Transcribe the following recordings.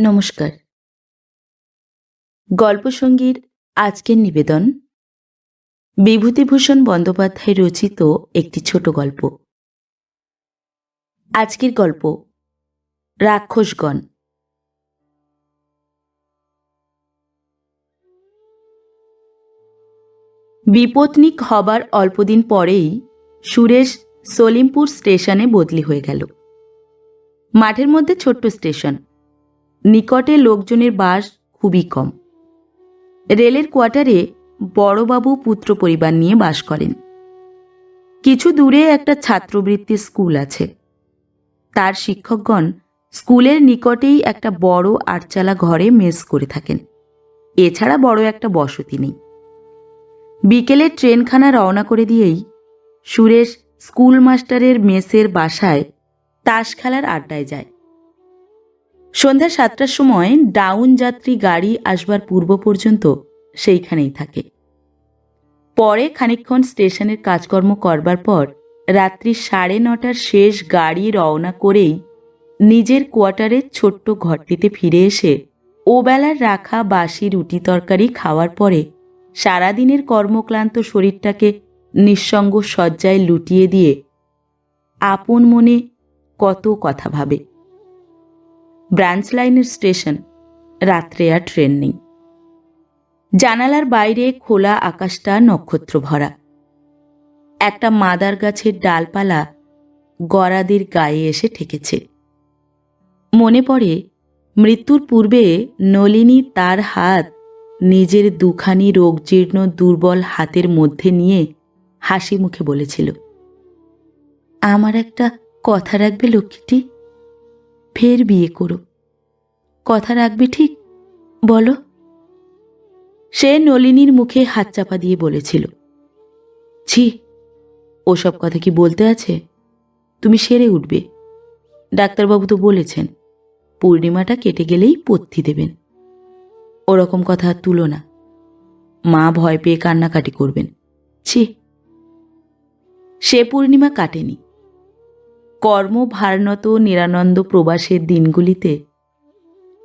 নমস্কার। গল্পসঙ্গীর আজকের নিবেদন, বিভূতিভূষণ বন্দ্যোপাধ্যায় রচিত একটি ছোট গল্প। আজকের গল্প, রাক্ষসগণ। বিপত্নিক হবার অল্পদিন পরেই সুরেশ সলিমপুর স্টেশনে বদলি হয়ে গেল। মাঠের মধ্যে ছোট্ট স্টেশন। নিকটে লোকজনের বাস খুবই কম। রেলের কোয়ার্টারে বড়বাবু পুত্র পরিবার নিয়ে বাস করেন। কিছু দূরে একটা ছাত্রবৃত্তি স্কুল আছে। তার শিক্ষকগণ স্কুলের নিকটেই একটা বড় আটচালা ঘরে মেস করে থাকেন। এছাড়া বড় একটা বসতি নেই। বিকেলে ট্রেনখানা রওনা করে দিয়েই সুরেশ স্কুল মাস্টারের মেসের বাসায় তাস খেলার আড্ডায় যায়। সন্ধ্যা সাতটার সময় ডাউন যাত্রী গাড়ি আসবার পূর্ব পর্যন্ত সেইখানেই থাকে। পরে খানিকক্ষণ স্টেশনের কাজকর্ম করবার পর রাত্রি সাড়ে নটার শেষ গাড়ি রওনা করেই নিজের কোয়ার্টারের ছোট্ট ঘরটিতে ফিরে এসে ওবেলার রাখা বাসি রুটি তরকারি খাওয়ার পরে সারাদিনের কর্মক্লান্ত শরীরটাকে নিঃসঙ্গ শয্যায় লুটিয়ে দিয়ে আপন মনে কত কথা ভাবে। ব্রাঞ্চ লাইনের স্টেশন, রাত্রে আর ট্রেন নেই। জানালার বাইরে খোলা আকাশটা নক্ষত্র ভরা একটা মাদার গাছের ডালপালা গড়াদের গায়ে এসে ঠেকেছে। মনে পড়ে, মৃত্যুর পূর্বে নলিনী তার হাত নিজের দুখানি রোগজীর্ণ দুর্বল হাতের মধ্যে নিয়ে হাসি মুখে বলেছিল, আমার একটা কথা রাখবে লক্ষ্মীটি? ফের বিয়ে করো কথা রাখবে ঠিক? বলো। সে নলিনীর মুখে হাত চাপা দিয়ে বলেছিল। ছি, ওসব কথা কি বলতে আছে? তুমি সেরে উঠবে। ডাক্তারবাবু তো বলেছেন, পূর্ণিমাটা কেটে গেলেই পথ্যি দেবেন। ওরকম কথা আর তুলো না। মা ভয় পেয়ে কান্নাকাটি করবেন। ছি। সে পূর্ণিমা কাটেনি। কর্মভারনত নিরানন্দ প্রবাসের দিনগুলিতে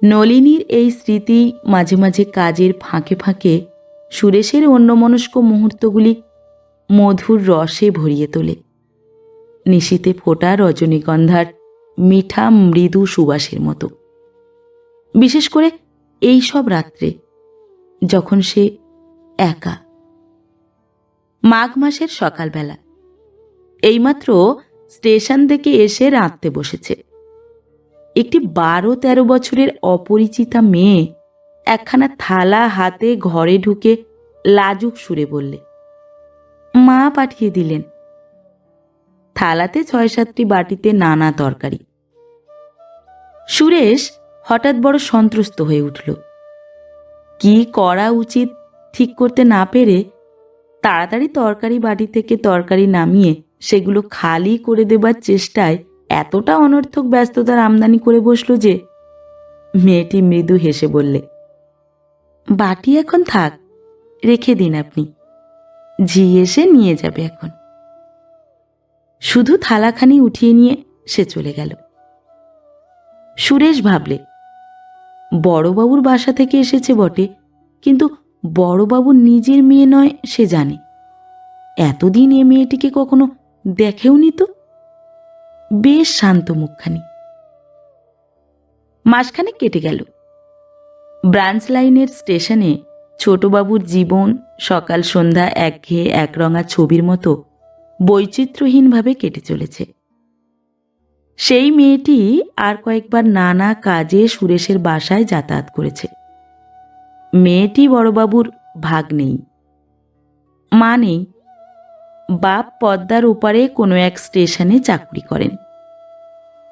নলিনীর এই স্মৃতি মাঝে মাঝে কাজের ফাঁকে ফাঁকে সুরেশের অন্যমনস্ক মুহূর্তগুলি মধুর রসে ভরিয়ে তোলে। নিশীতে ফোটা রজনীগন্ধার মিঠা মৃদু সুবাসের মতো। বিশেষ করে এই সব রাত্রে যখন সে একা। মাঘ মাসের সকালবেলা। এইমাত্র স্টেশন থেকে এসে রাঁধতে বসেছে। একটি বারো তেরো বছরের অপরিচিতা মেয়ে একখানা থালা হাতে ঘরে ঢুকে লাজুক সুরে বললে, মা পাঠিয়ে দিলেন। থালাতে ছয় সাতটি বাটিতে নানা তরকারি। সুরেশ হঠাৎ বড় সন্ত্রস্ত হয়ে উঠল। কি করা উচিত ঠিক করতে না পেরে তাড়াতাড়ি তরকারি বাটি থেকে তরকারি নামিয়ে সেগুলো খালি করে দেবার চেষ্টায় এতটা অনর্থক ব্যস্ততার আমদানি করে বসল যে মেয়েটি মৃদু হেসে বললে, বাটি এখন থাক, রেখে দিন আপনি। ঝি এসে নিয়ে যাবে এখন। শুধু থালাখানি উঠিয়ে নিয়ে সে চলে গেল। সুরেশ ভাবলে, বড়বাবুর বাসা থেকে এসেছে বটে, কিন্তু বড়বাবুর নিজের মেয়ে নয় সে জানে। এতদিন এ মেয়েটিকে কখনো দেখেওনি তো? বেশ শান্ত মুখখানি। মাসখানে কেটে গেল। ব্রাঞ্চ লাইনের স্টেশনে ছোটবাবুর জীবন, সকাল, সন্ধ্যা একঘেয়ে একরঙা ছবির মতো বৈচিত্র্যহীনভাবে কেটে চলেছে। সেই মেয়েটি আর কয়েকবার নানা কাজে সুরেশের বাসায় যাতায়াত করেছে। মেয়েটি বড়বাবুর ভাগ নেই মা নেই। বাপ পদ্মার ওপারে কোনো এক স্টেশনে চাকরি করেন।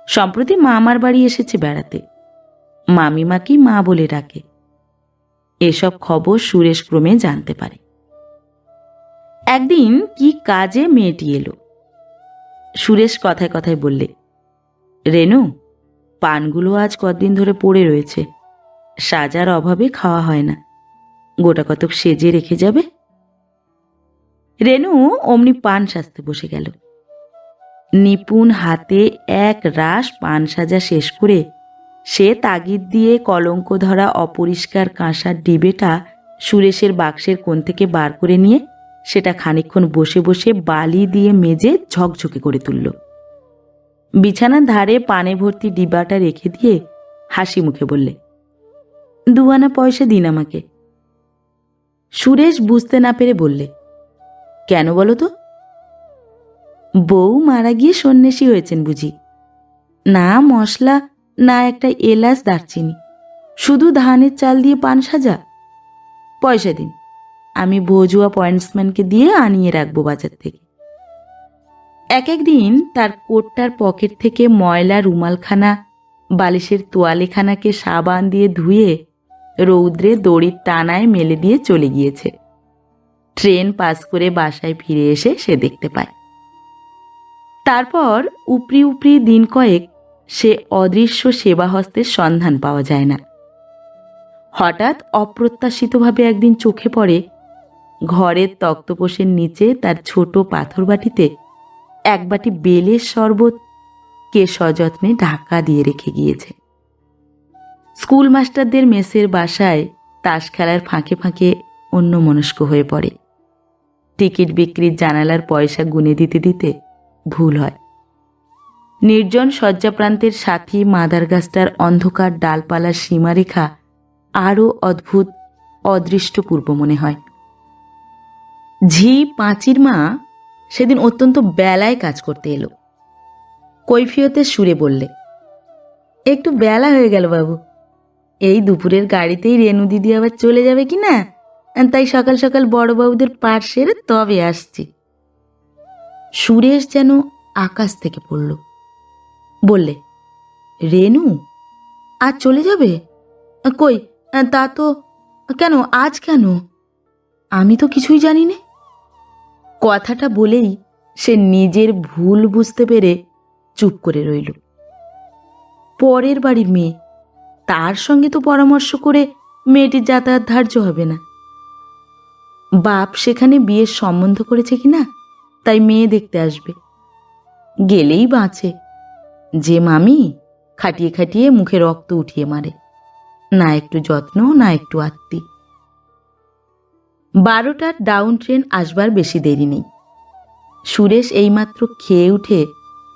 সম্প্রতি মামার বাড়ি এসেছে বেড়াতে। মামিমাকেই মা বলে ডাকে। এসব খবর সুরেশ ক্রমে জানতে পারে। একদিন কি কাজে মেয়েটি এলো। সুরেশ কথায় কথায় বললে, রেনু, পানগুলো আজ কদিন ধরে পড়ে রয়েছে। সাজার অভাবে খাওয়া হয় না। গোটা কতক সেজে রেখে যাবে? রেনু অমনি পান সাজতে বসে গেল। নিপুণ হাতে এক রাস পান সাজা শেষ করে সে তাগিদ দিয়ে কলঙ্ক ধরা অপরিষ্কার কাঁসার ডিবেটা সুরেশের বাক্সের কোণ থেকে বার করে নিয়ে সেটা খানিকক্ষণ বসে বসে বালি দিয়ে মেজে ঝকঝকে করে তুলল। বিছানার ধারে পানে ভর্তি ডিবাটা রেখে দিয়ে হাসি মুখে বললে দুয়ানা পয়সা দিন আমাকে। সুরেশ বুঝতে না পেরে বললে কেন বলো তো? বউ মারা গিয়ে সন্ন্যাসী হয়েছেন বুঝি। না মশলা, না একটা এলাচ দারচিনি। শুধু ধানের চাল দিয়ে পান সাজা? পয়সা দিন। আমি ভোজুয়া পয়েন্টসম্যানকে দিয়ে আনিয়ে রাখব বাজার থেকে। এক একদিন তার কোটটার পকেট থেকে ময়লা রুমালখানা, বালিশের তোয়ালেখানাকে সাবান দিয়ে ধুয়ে রৌদ্রে দড়ির টানায় মেলে দিয়ে চলে গিয়েছে। ট্রেন পাস করে বাসায় ফিরে এসে সে দেখতে পায়। তারপর উপরি উপরি দিন কয়েক সে অদৃশ্য সেবাহস্তের সন্ধান পাওয়া যায় না। হঠাৎ অপ্রত্যাশিতভাবে একদিন চোখে পড়ে, ঘরের তক্তপোষের নিচে তার ছোট পাথর বাটিতে এক বাটি বেলের শরবত কে সযত্নে ঢাকা দিয়ে রেখে গিয়েছে। স্কুল মাস্টারদের মেসের বাসায় তাস খেলার ফাঁকে ফাঁকে অন্য মনস্ক হয়ে পড়ে। টিকিট বিক্রির জানালার পয়সা গুনে দিতে দিতে ভুল হয়। নির্জন শয্যাপ্রান্তের সাথী মাদার গাছটার অন্ধকার ডালপালার সীমারেখা আরও অদ্ভুত, অদৃষ্টপূর্ব মনে হয়। ঝি পাঁচির মা সেদিন অত্যন্ত বেলায় কাজ করতে এলো। কৈফিয়তের সুরে বললে, একটু বেলা হয়ে গেল বাবু। এই দুপুরের গাড়িতেই রেনু দিদি আবার চলে যাবে কি না? তাই সকাল সকাল বড়বাবুদের পার সেরে তবে আসছি। সুরেশ যেন আকাশ থেকে পড়ল। বললে, রেনু, আজ চলে যাবে? কই, তা তো কেন, আজ কেন? আমি তো কিছুই জানি না। কথাটা বলেই সে নিজের ভুল বুঝতে পেরে চুপ করে রইল। পরের বাড়ির মেয়ে, তার সঙ্গে তো পরামর্শ করে মেয়েটির যাতায়াত ধার্য হবে না। বাপ সেখানে বিয়ের সম্বন্ধ করেছে কিনা? তাই মেয়ে দেখতে আসবে। গেলেই বাঁচে। যে মামি খাটিয়ে খাটিয়ে মুখে রক্ত উঠিয়ে মারে। না একটু যত্ন, না একটু আত্মি। বারোটার ডাউন ট্রেন আসবার বেশি দেরি নেই। সুরেশ এইমাত্র খেয়ে উঠে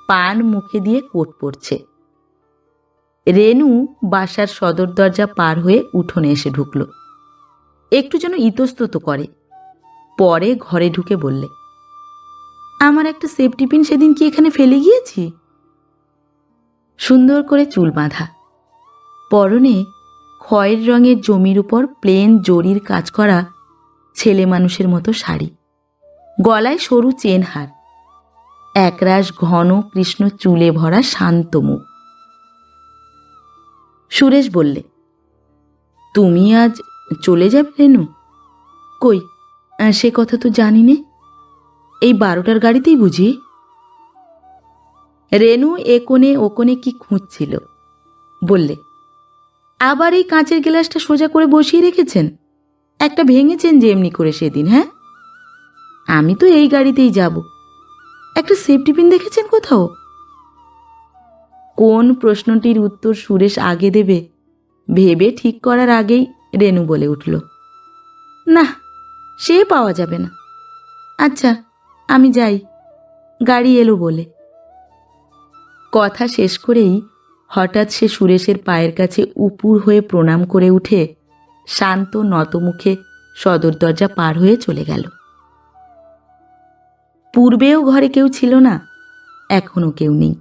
পান মুখে দিয়ে কোট পড়ছে রেনু বাসার সদর দরজা পার হয়ে উঠোনে এসে ঢুকল। একটু যেন ইতস্তত করে। পরে ঘরে ঢুকে বললে, আমার একটা সেফটি পিন সেদিন কি এখানে ফেলে গিয়েছি? সুন্দর করে চুল বাঁধা। পরনে খয়ের রঙের জমির উপর প্লেন জরির কাজ করা ছেলে মানুষের মতো শাড়ি, গলায় সরু চেনহার একরাশ ঘন কৃষ্ণ চুলে ভরা শান্ত মুখ। সুরেশ বললে, তুমি আজ চলে যাবে রেনু? কই? সে কথা তো জানি নে এই বারোটার গাড়িতেই বুঝি? রেনু এ কোণে ও কোণে কি খুঁজছিল? বললে, আবার এই কাঁচের গ্লাসটা সোজা করে বসিয়ে রেখেছেন? একটা ভেঙেছেন যে এমনি করে সেদিন হ্যাঁ? আমি তো এই গাড়িতেই যাব। একটা সেফটি পিন দেখেছেন কোথাও? কোন প্রশ্নটির উত্তর সুরেশ আগে দেবে, ভেবে ঠিক করার আগেই রেনু বলে উঠল, না সে পাওয়া যাবে না। আচ্ছা আমি যাই। গাড়ি এলো বলে। কথা শেষ করেই হঠাৎ সে সুরেশের পায়ের কাছে উপুর হয়ে প্রণাম করে উঠে শান্ত, নতমুখে সদর দরজা পার হয়ে চলে গেল। পূর্বেও ঘরে কেউ ছিল না, এখনও কেউ নেই।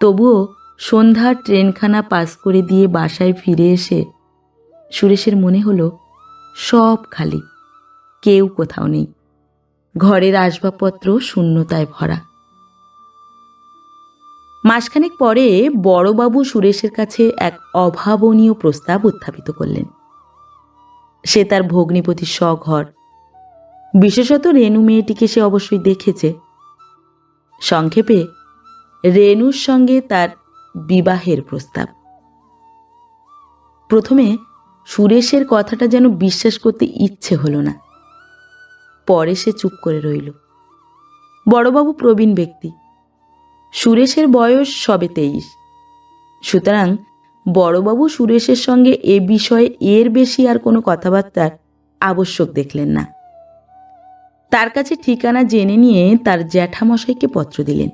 তবুও সন্ধ্যার ট্রেনখানা পাস করে দিয়ে বাসায় ফিরে এসে সুরেশের মনে হলো, সব খালি। কেউ কোথাও নেই। ঘরের আসবাবপত্র শূন্যতায় ভরা। মাসখানেক পরে বড়বাবু সুরেশের কাছে এক অভাবনীয় প্রস্তাব উত্থাপিত করলেন। সে তার ভগ্নিপতির স্বঘর। বিশেষত রেনু মেয়েটিকে সে অবশ্যই দেখেছে। সংক্ষেপে রেনুর সঙ্গে তার বিবাহের প্রস্তাব। প্রথমে সুরেশের কথাটা যেন বিশ্বাস করতে ইচ্ছে হলো না। পরে সে চুপ করে রইল। বড়বাবু প্রবীণ ব্যক্তি। সুরেশের বয়স সবে তেইশ। সুতরাং বড়বাবু সুরেশের সঙ্গে এ বিষয়ে এর বেশি আর কোনো কথাবার্তার আবশ্যক দেখলেন না। তার কাছে ঠিকানা জেনে নিয়ে তার জ্যাঠামশাইকে পত্র দিলেন।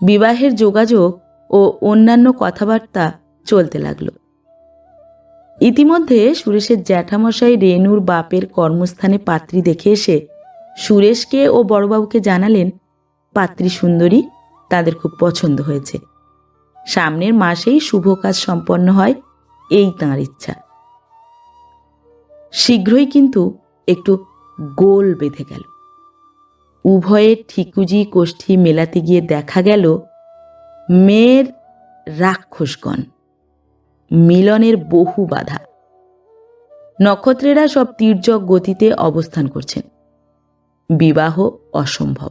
বিবাহের যোগাযোগ ও অন্যান্য কথাবার্তা চলতে লাগল। ইতিমধ্যে সুরেশের জ্যাঠামশাই রেনুর বাপের কর্মস্থানে পাত্রী দেখে এসে সুরেশকে ও বড়বাবুকে জানালেন, পাত্রী সুন্দরী, তাদের খুব পছন্দ হয়েছে। সামনের মাসেই শুভ কাজ সম্পন্ন হয়, এই তাঁর ইচ্ছা। শীঘ্রই কিন্তু একটু গোল বেঁধে গেল। উভয়ের ঠিকুজি কোষ্ঠী মেলাতে গিয়ে দেখা গেল মেয়ের রাক্ষসগণ। মিলনের বহু বাধা। নক্ষত্রেরা সব তীর্যক গতিতে অবস্থান করছেন। বিবাহ অসম্ভব।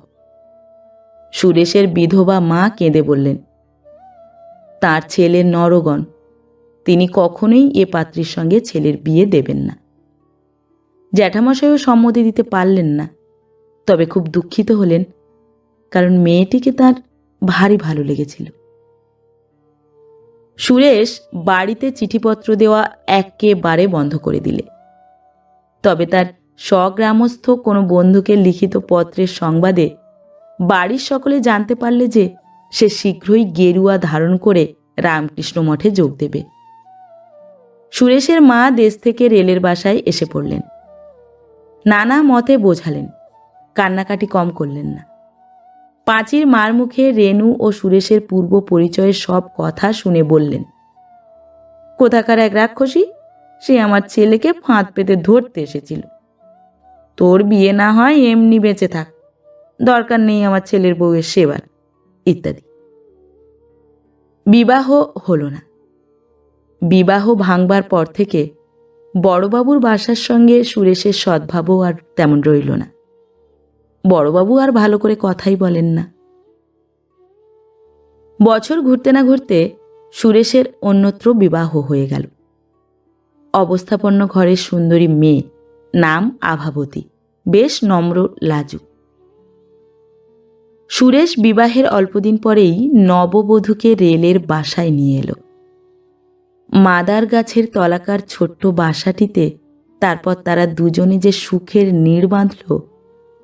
সুরেশের বিধবা মা কেঁদে বললেন, তার ছেলে নরগণ, তিনি কখনোই এ পাত্রীর সঙ্গে ছেলের বিয়ে দেবেন না। জ্যাঠামশাইও সম্মতি দিতে পারলেন না, তবে খুব দুঃখিত হলেন, কারণ মেয়েটিকে তার ভারী ভালো লেগেছিল। সুরেশ বাড়িতে চিঠিপত্র দেওয়া একেবারে বন্ধ করে দিলে। তবে তার স্বগ্রামস্থ কোনো বন্ধুকে লিখিত পত্রের সংবাদে বাড়ির সকলে জানতে পারলে যে সে শীঘ্রই গেরুয়া ধারণ করে রামকৃষ্ণ মঠে যোগ দেবে। সুরেশের মা দেশ থেকে রেলের বাসায় এসে পড়লেন। নানা মতে বোঝালেন, কান্নাকাটি কম করলেন না। পাঁচির মার মুখে রেনু ও সুরেশের পূর্ব পরিচয়ের সব কথা শুনে বললেন, কোথাকার এক রাক্ষসী? সে আমার ছেলেকে ফাঁদ পেতে ধরতে এসেছিল। তোর বিয়ে না হয় এমনি বেঁচে থাক। দরকার নেই আমার ছেলের বউয়ের সেবার, ইত্যাদি। বিবাহ হলো না। বিবাহ ভাঙবার পর থেকে বড়বাবুর বাসার সঙ্গে সুরেশের সদ্ভাবও আর তেমন রইল না। বড়বাবু আর ভালো করে কথাই বলেন না। বছর ঘুরতে না ঘুরতে সুরেশের অন্যত্র বিবাহ হয়ে গেল। অবস্থাপন্ন ঘরের সুন্দরী মেয়ে, নাম আভাবতী, বেশ নম্র লাজু সুরেশ বিবাহের অল্পদিন পরেই নববধূকে রেলের বাসায় নিয়ে এলো। মাদার গাছের তলাকার ছোট্ট বাসাটিতে, তারপর তারা দুজনে যে সুখের নীড় বাঁধল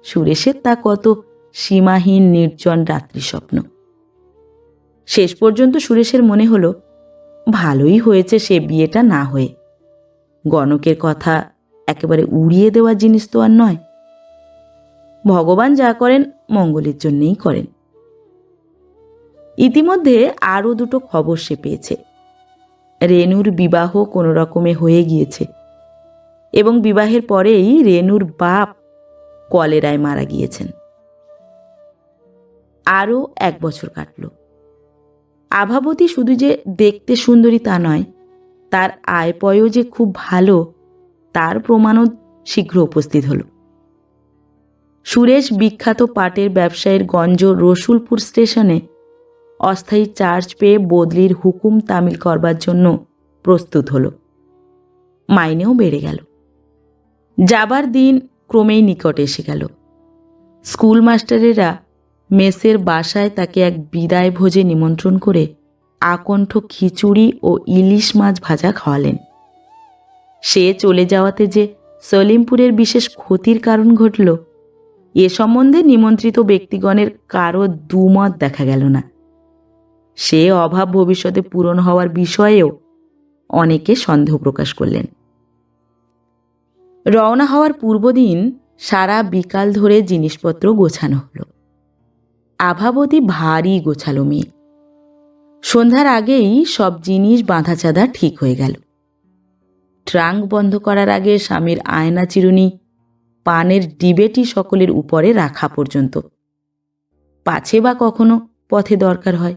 সুরেশের তা কত সীমাহীন, নির্জন রাত্রি স্বপ্ন। শেষ পর্যন্ত সুরেশের মনে হলো, ভালোই হয়েছে সে বিয়েটা না হয়ে। গণকের কথা একেবারে উড়িয়ে দেওয়া জিনিস তো আর নয়। ভগবান যা করেন, মঙ্গলের জন্যেই করেন। ইতিমধ্যে আরও দুটো খবর সে পেয়েছে। রেনুর বিবাহ কোনো রকমে হয়ে গিয়েছে এবং বিবাহের পরেই রেনুর বাপ কলেরায় মারা গিয়েছেন। আরও এক বছর কাটল। আভাবতী শুধু যে দেখতে সুন্দরী তা নয়, তার আয়পয়ও যে খুব ভালো, তার প্রমাণও শীঘ্র উপস্থিত হল। সুরেশ বিখ্যাত পাটের ব্যবসায়ীর গঞ্জ রসুলপুর স্টেশনে অস্থায়ী চার্জ পেয়ে বদলির হুকুম তামিল করবার জন্য প্রস্তুত হল। মাইনেও বেড়ে গেল। যাবার দিন ক্রমেই নিকট এসে গেল। স্কুল মাস্টারেরা মেসের বাসায় তাকে এক বিদায় ভোজে নিমন্ত্রণ করে আকণ্ঠ খিচুড়ি ও ইলিশ মাছ ভাজা খাওয়ালেন। সে চলে যাওয়াতে যে সলিমপুরের বিশেষ ক্ষতির কারণ ঘটল, এ সম্বন্ধে নিমন্ত্রিত ব্যক্তিগণের কারও দুমত দেখা গেল না। সে অভাব ভবিষ্যতে পূরণ হওয়ার বিষয়েও অনেকে সন্দেহ প্রকাশ করলেন। রওনা হওয়ার পূর্বদিন সারা বিকাল ধরে জিনিসপত্র গোছানো হলো। আভাবতী ভারী গোছালো মেয়ে সন্ধ্যার আগেই সব জিনিস বাঁধাচাঁদা ঠিক হয়ে গেল। ট্রাঙ্ক বন্ধ করার আগে স্বামীর আয়না চিরুনি, পানের ডিবেটি সকলের উপরে রাখা পর্যন্ত। পাছে বা কখনো পথে দরকার হয়।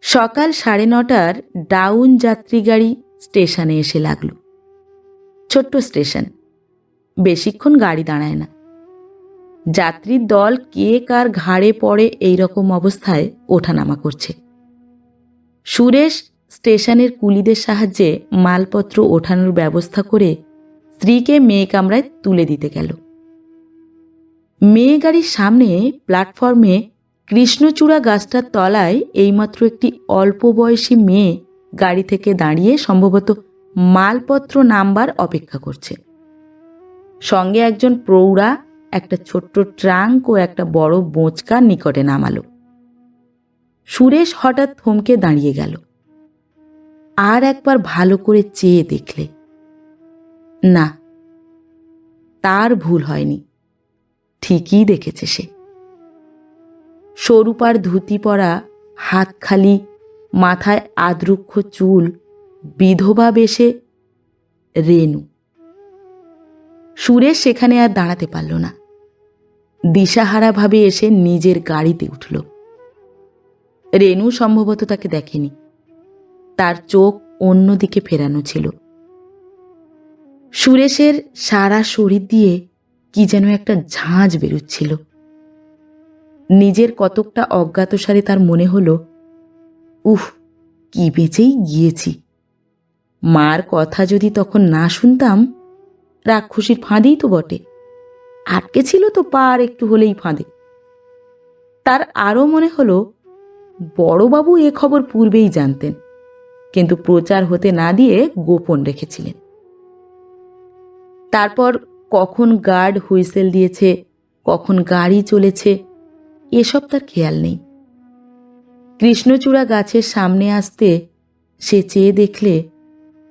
সকাল সাড়ে নটার ডাউন যাত্রী গাড়ি স্টেশনে এসে লাগল। ছোট্ট স্টেশন। বেশিক্ষণ গাড়ি দাঁড়ায় না। যাত্রীর দল কে কার ঘাড়ে পড়ে এই রকম অবস্থায় ওঠানামা করছে। সুরেশ স্টেশনের কুলিদের সাহায্যে মালপত্র ওঠানোর ব্যবস্থা করে স্ত্রীকে মেয়ে কামরায় তুলে দিতে গেল। মেয়ে গাড়ির সামনে প্ল্যাটফর্মে কৃষ্ণচূড়া গাছটার তলায় এইমাত্র একটি অল্প বয়সী মেয়ে গাড়ি থেকে দাঁড়িয়ে সম্ভবত মালপত্র নাম্বার অপেক্ষা করছে। সঙ্গে একজন প্রৌঢ়া, একটা ছোট্ট ট্রাঙ্ক ও একটা বড় বোঁচকা নিকটে নামালো। সুরেশ হঠাৎ থমকে দাঁড়িয়ে গেল। আর একবার ভালো করে চেয়ে দেখলে। না, তার ভুল হয়নি। ঠিকই দেখেছে সে। সরুপার ধুতি পরা, হাত খালি মাথায় আদ্রুক্ষ চুল, বিধবা বেশে রেনু সুরেশ সেখানে আর দাঁড়াতে পারল না। দিশাহারাভাবে এসে নিজের গাড়িতে উঠল। রেনু সম্ভবত তাকে দেখেনি। তার চোখ অন্যদিকে ফেরানো ছিল। সুরেশের সারা শরীর দিয়ে কি যেন একটা ঝাঁঝ বেরুচ্ছিল। নিজের কতকটা অজ্ঞাতসারে তার মনে হলো উফ, কি বেঁচেই গিয়েছি। মার কথা যদি তখন না শুনতাম, রাক্ষসীর ফাঁদেই তো বটে। আটকে ছিল তো পা আর একটু হলেই ফাঁদে। তার আরও মনে হলো, বড়বাবু এ খবর পূর্বেই জানতেন, কিন্তু প্রচার হতে না দিয়ে গোপন রেখেছিলেন। তারপর কখন গার্ড হুইসেল দিয়েছে, কখন গাড়ি চলেছে, এসব তার খেয়াল নেই। কৃষ্ণচূড়া গাছের সামনে আসতে সে চেয়ে দেখলে,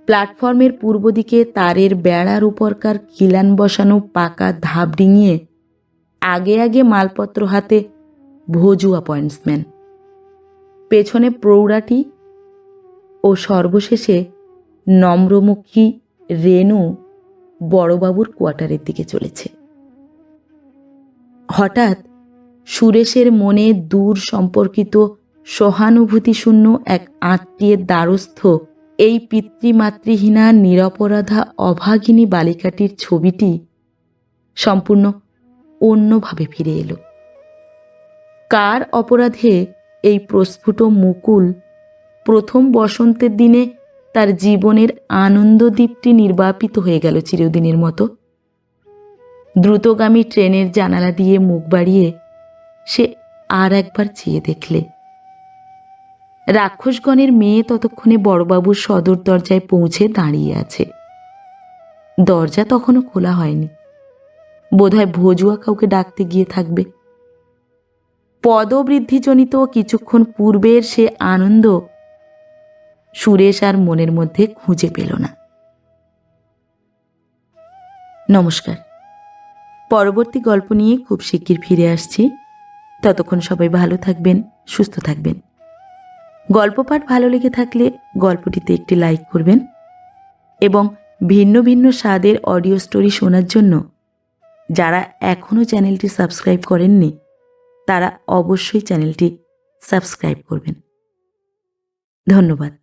প্ল্যাটফর্মের পূর্ব দিকে তারের বেড়ার উপরকার খিলান বসানো পাকা ধাপ ডিঙিয়ে আগে আগে মালপত্র হাতে ভোজু অ্যাপয়েন্টসম্যান পেছনে প্রৌঢ়াটি ও সর্বশেষে নম্রমুখী রেনু বড়বাবুর কোয়ার্টারের দিকে চলেছে। হঠাৎ সুরেশের মনে দূর সম্পর্কিত সহানুভূতিশূন্য এক আত্মীয়ের দ্বারস্থ এই পিতৃমাতৃহীনা নিরপরাধা অভাগিনী বালিকাটির ছবিটি সম্পূর্ণ অন্যভাবে ফিরে এলো। কার অপরাধে এই প্রস্ফুট মুকুল প্রথম বসন্তের দিনে তার জীবনের আনন্দদ্বীপটি নির্বাপিত হয়ে গেল চিরদিনের মতো? দ্রুতগামী ট্রেনের জানালা দিয়ে মুখ বাড়িয়ে সে আর একবার চেয়ে দেখলে রাক্ষসগণের মেয়ে ততক্ষণে বড়বাবুর সদর দরজায় পৌঁছে দাঁড়িয়ে আছে। দরজা তখনও খোলা হয়নি। বোধহয় ভোজুয়া কাউকে ডাকতে গিয়ে থাকবে। পদবৃদ্ধিজনিত কিছুক্ষণ পূর্বের সে আনন্দ সুরেশ আর মনের মধ্যে খুঁজে পেল না। নমস্কার। পরবর্তী গল্প নিয়ে খুব শিগগির ফিরে আসছি। ততক্ষণ সবাই ভালো থাকবেন, সুস্থ থাকবেন। গল্প পাঠ ভালো লেগে থাকলে গল্পটিতে একটি লাইক করবেন এবং ভিন্ন ভিন্ন স্বাদের অডিও স্টোরি শোনার জন্য যারা এখনও চ্যানেলটি সাবস্ক্রাইব করেননি, তারা অবশ্যই চ্যানেলটি সাবস্ক্রাইব করবেন। ধন্যবাদ।